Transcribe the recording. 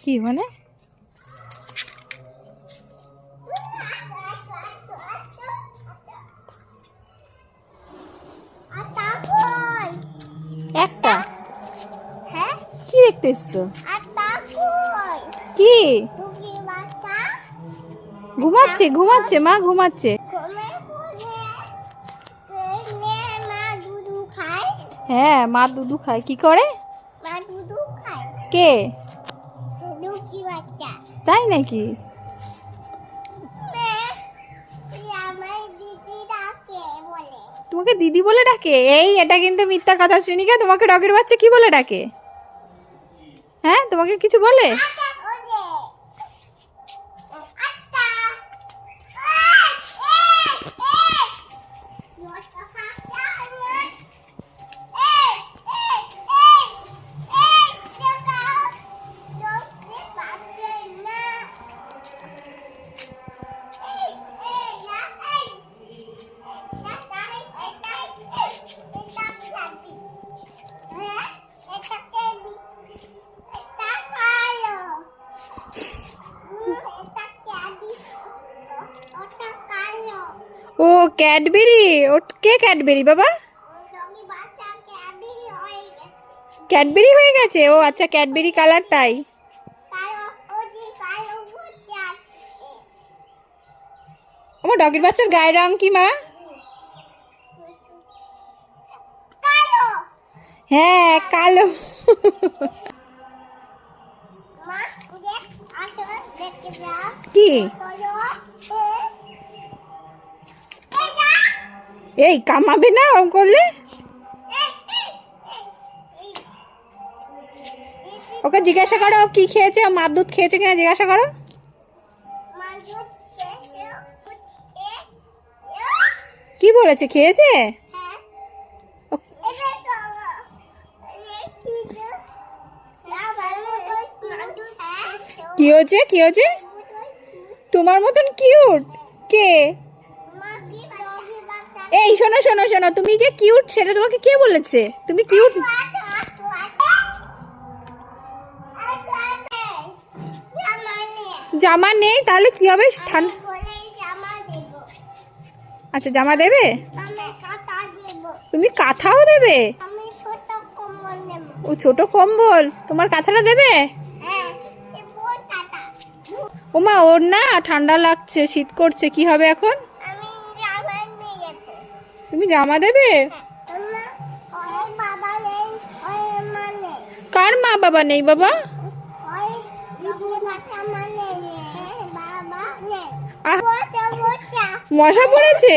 কি মানে? একটা? হ্যাঁ কি দেখতে এসছো? কি? ঘুমাচ্ছে ঘুমাচ্ছে মা ঘুমাচ্ছে ঘুমে পড়ে পড়লে মা দুধু খায় হ্যাঁ মা দুধু খায়। কি করে? মা দুধু খায়। কে? দুধি বাচ্চা? তাই নাকি? তোমাকে দিদি বলে ডাকে? এই এটা কিন্তু মিথ্যা কথা শ্রেণিকা তোমাকে ডগের বাচ্চা কি বলে ডাকে? হ্যাঁ তোমাকে কিছু বলে? ও ক্যাডবেরি ও কে ক্যাডবেরি বাবা? ক্যাডবেরি হয়ে গেছে? ও আচ্ছা ক্যাডবেরি কালার তাই। আমার ডগের বাচ্চার গায়ের রং কি মা? হ্যাঁ কালো। কি? এই, কামাবে না ও করলে ওকে জিজ্ঞাসা করো কি খেয়েছে? মার দুধ খেয়েছে কিনা জিজ্ঞাসা করো। কি বলেছে? খেয়েছে? কি হয়েছে? কি হয়েছে? তোমার মতন কিউট কে? এই, শোনো শোনো শোনো, তুমি যে কিউট সেটা তোমাকে কে বলেছে? তুমি কিউট জামা নেই, তাহলে কি হবে? ঠান্ডা আচ্ছা জামা দেবে? তুমি কাঁথাও দেবে? ও, ছোট কম্বল। তোমার কাঁথাটা দেবে? ওমা, ওর না, ঠান্ডা লাগছে, শীত করছে, কি হবে এখন? তুমি জামা দেবে? কার মা বাবা নেই বাবা? মশা লোকের